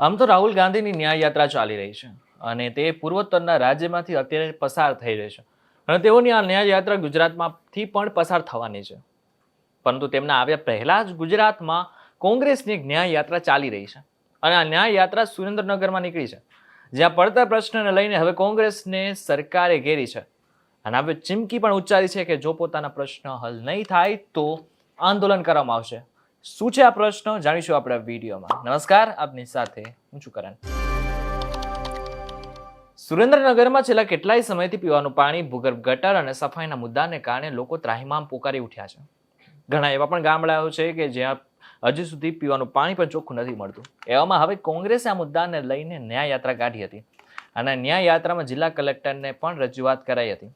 આમ તો રાહુલ ગાંધીની ન્યાય યાત્રા ચાલી રહી છે અને તે પૂર્વોત્તરના રાજ્યમાંથી અત્યારે પસાર થઈ રહી છે. અને તેઓની આ ન્યાય યાત્રા ગુજરાતમાંથી પણ પસાર થવાની છે. પરંતુ તેમના આવ્યા પહેલા જ ગુજરાતમાં કોંગ્રેસની એક ન્યાય યાત્રા ચાલી રહી છે. અને આ ન્યાય યાત્રા સુરેન્દ્રનગરમાં નીકળી છે. જ્યાં પડતા પ્રશ્નને લઈને હવે કોંગ્રેસને સરકારે ઘેરી છે. અને હવે ચીમકી પણ ઉચ્ચારી છે કે જો પોતાના પ્રશ્ન હલ નહીં થાય તો આંદોલન કરવામાં આવશે. શું છે આ પ્રશ્ન? જાણીશું આપણે વિડીયોમાં. નમસ્કાર, આપની સાથે હું છું કરણ. સુરેન્દ્રનગરમાં છેલ્લા કેટલાય સમયથી પીવાનું પાણી, ભૂગર્ભ ગટર અને સફાઈના મુદ્દાને કારણે લોકો ત્રાહિમામ પોકારી ઉઠ્યા છે. ઘણા એવા પણ ગામડાઓ છે કે જ્યાં હજી સુધી પીવાનું પાણી પણ ચોખ્ખું નથી મળતું. એવામાં હવે કોંગ્રેસે આ મુદ્દાને લઈને ન્યાય યાત્રા કાઢી હતી. અને ન્યાય યાત્રામાં જિલ્લા કલેક્ટરને પણ રજૂઆત કરાઈ હતી.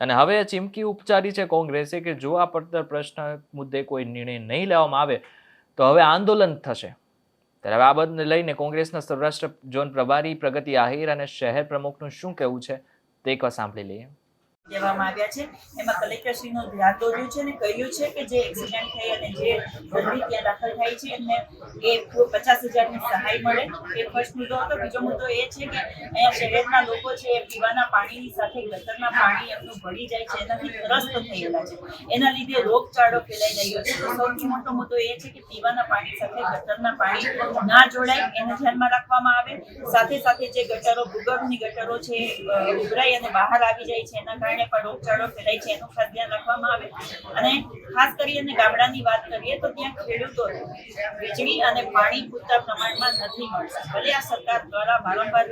અને હવે ચીમકી ઉપચારી છે કોંગ્રેસે કે જો આ પડતર પ્રશ્ન મુદ્દે કોઈ નિર્ણય નહીં લેવામાં આવે, તો હવે આંદોલન થશે. ત્યારે હવે આ બાબતને લઈને કોંગ્રેસના સૌરાષ્ટ્ર ઝોન પ્રભારી પ્રગતિ આહિર અને શહેર પ્રમુખનું શું કહેવું છે તે એકવાર સાંભળી લઈએ. દેવામાં આવ્યા છે. એમાં કલેક્ટરશ્રીનું ધ્યાન દોર્યું છે અને કહ્યું છે કે જે એક્સિડન્ટ થઈ અને જે દર્દી ત્યાં દાખલ થાય છે, એમને એ પચાસ હજારની સહાય મળે. એ ફર્સ્ટ મુદ્દો હતો. બીજો મુદ્દો એ છે કે અહીંયા શહેરના લોકો છે, એ પીવાના પાણીની સાથે ગટરના પાણી એમનું ભળી જાય છે, એનાથી ત્રસ્ત થયેલા છે. એના લીધે રોગચાળો ફેલાઈ રહ્યો છે. તો સૌથી મોટો મુદ્દો એ છે કે પીવાના પાણી સાથે ગટરના પાણી ના જોડાય, એને ધ્યાનમાં રાખવામાં આવે. સાથે સાથે જે ગટરો, ભૂગર્ભની ગટરો છે ઉભરાઈ અને બહાર આવી જાય છે, એના કારણે પણ રોગચાળો ફેલાય છે, એનું ખાસ ધ્યાન રાખવામાં આવે. અને ખાસ કરીને ગામડાની વાત કરીએ તો ત્યાં ખેડૂતોને વીજળી અને પાણી પૂરતા પ્રમાણમાં નથી મળતા. ભલે આ સરકાર દ્વારા વારંવાર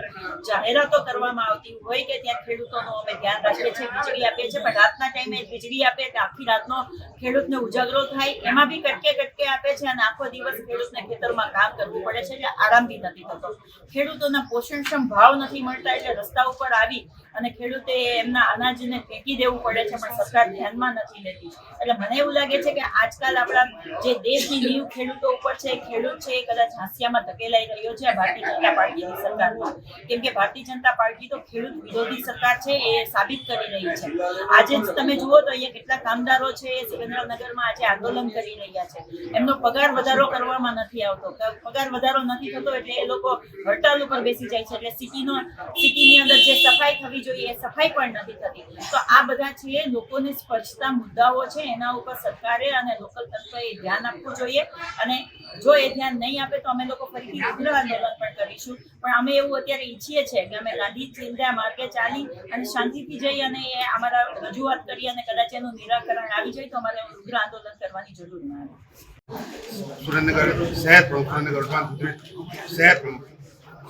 જાહેરાતો કરવામાં આવતી હોય કે ત્યાં ખેડૂતોનું અમે ધ્યાન રાખીએ છીએ, વીજળી આપીએ છીએ, પણ રાતના ટાઈમે વીજળી આપે આખી રાતનો ખેડૂતને ઉજાગરો થાય, એમાં બી કટકે કટકે આપે છે અને આખો દિવસ ખેડૂતને ખેતરમાં કામ કરવું પડે છે એટલે આરામ બી નથી થતો. ખેડૂતોના પોષણક્ષમ ભાવ નથી મળતા એટલે રસ્તા ઉપર આવી અને ખેડૂતે એમના અનાજને ફેંકી દેવું પડે છે, પણ સરકાર ધ્યાનમાં નથી લેતી. એટલે મને એવું લાગે છે કે આજકાલ આપણા જે દેશની નીવ ખેડૂતો ઉપર છે, ખેડૂત છે, એ કદાચ હાંસિયામાં ધકેલાઈ રહ્યો છે ભારતીય જનતા પાર્ટીની સરકારમાં કેમ કે ભારતીય જનતા પાર્ટી તો ખેડૂત વિરોધી સરકાર છે, એ સાબિત કરી રહી છે. આજે જ તમે જુઓ તો અહીંયા કેટલા કામદારો છે એ સુરેન્દ્રનગરમાં આજે આંદોલન કરી રહ્યા છે. એમનો પગાર વધારો કરવામાં નથી આવતો. પગાર વધારો નથી થતો એટલે એ લોકો હડતાલ ઉપર બેસી જાય છે. એટલે સિટીનો, સિટીની અંદર જે સફાઈ થવી જોઈએ, એ સફાઈ પણ નથી થતી. તો આ બધા છે લોકોને સ્પર્શતા મુદ્દાઓ છે, એના ઉપર સરકારે અને લોકલ તંત્રએ ધ્યાન આપવું જોઈએ. અને જો એ ધ્યાન નહીં આપે તો અમે લોકો ફરીથી ઉગ્ર આંદોલન પણ કરીશું. પણ અમે એવું અત્યારે ઈચ્છીએ છીએ કે અમે ગાંધી ચિંતા માર્ગે ચાલી અને શાંતિથી જઈ અને એ અમારા રજૂઆત કરી અને કદાચ એનું નિરાકરણ આવી જાય તો અમારે ઉગ્ર આંદોલન કરવાની જરૂર ના આવે સુરેન્દ્રનગર શહેર પ્રમુખ, સુરેન્દ્રનગર શહેર પ્રમુખ.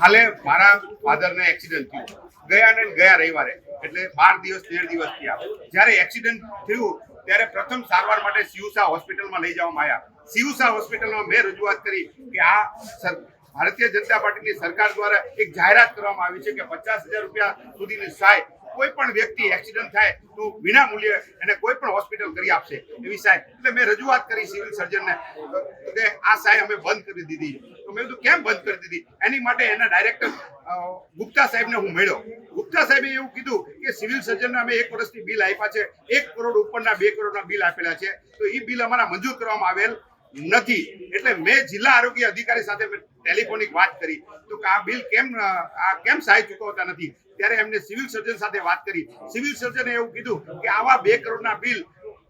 હાલે મારા ફાધરને એક્સિડન્ટ થયું. ગયા ને ગયા રવિવારે. એટલે બાર દિવસ, તેર દિવસ થયા જ્યારે એક્સિડન્ટ થયું, ત્યારે પ્રથમ સારવાર માટે સિયુસા હોસ્પિટલમાં લઈ જવામાં આવ્યા. સિયુસા હોસ્પિટલમાં મેં રજૂઆત કરી કે આ ભારતીય જનતા પાર્ટીની સરકાર દ્વારા એક જાહેરાત કરવામાં આવી છે કે પચાસ હજાર રૂપિયા સુધીની સહાય કોઈ પણ વ્યક્તિ એક્સિડન્ટ થાય તો વિના મૂલ્યે એને કોઈ પણ હોસ્પિટલ કરી આપશે. એવી સાહેબ, એટલે મેં રજૂઆત કરી સિવિલ સર્જનને કે આ સાહેબ અમે બંધ કરી દીધી. તો મેં કીધું, કેમ બંધ કરી દીધી? એની માટે એના ડાયરેક્ટર ગુપ્તા સાહેબને હું મળ્યો. ગુપ્તા સાહેબે એવું કીધું કે સિવિલ સર્જનને અમે એક વર્ષથી બિલ આપ્યા છે. એક કરોડ ઉપરના બે કરોડના બિલ આપેલા છે. તો એ બિલ અમારા મંજૂર કરવામાં આવેલ. નથી. એટલે મેં જિલ્લા આરોગ્ય અધિકારી સાથે ટેલિફોનિક વાત કરી. તો કે આ બિલ કેમ, આ કેમ સહાય ચૂકવતા નથી? ત્યારે એમને સિવિલ સર્જન સાથે વાત કરી. સિવિલ સર્જને એવું કીધું કે આવા બે કરોડના બિલ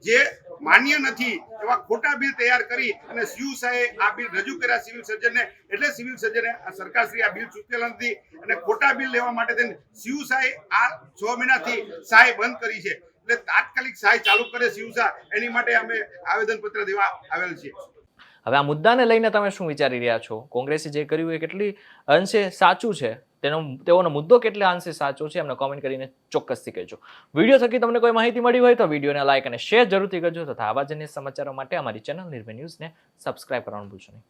જે માન્ય નથી, એવા ખોટા બિલ તૈયાર કરી અને સીયુસાએ આ બિલ રજૂ કર્યા સિવિલ સર્જનને. એટલે સિવિલ સર્જને સરકારશ્રી આ બિલ ચૂકેલા નથી અને ખોટા બિલ લેવા માટે તેને સીયુસાએ આ છ મહિનાથી સહાય બંધ કરી છે. એટલે તાત્કાલિક સહાય ચાલુ કરે સીયુસા એની માટે અમે આવેદનપત્ર દેવા આવેલ છીએ. હવે આ મુદ્દાને લઈને તમે શું વિચારી રહ્યા છો? કોંગ્રેસે જે કર્યું એ કેટલી અંશે સાચું છે? તેનો તેઓનો મુદ્દો કેટલા અંશે સાચો છે, એમને કોમેન્ટ કરીને ચોક્કસથી કહેજો. વીડિયો થકી તમને કોઈ માહિતી મળી હોય તો વિડીયોને લાઇક અને શેર જરૂરથી કરજો તથા આવા જ સમાચારો માટે અમારી ચેનલ નિર્ભય ન્યૂઝને સબસ્ક્રાઇબ કરવાનું ભૂલશો નહીં.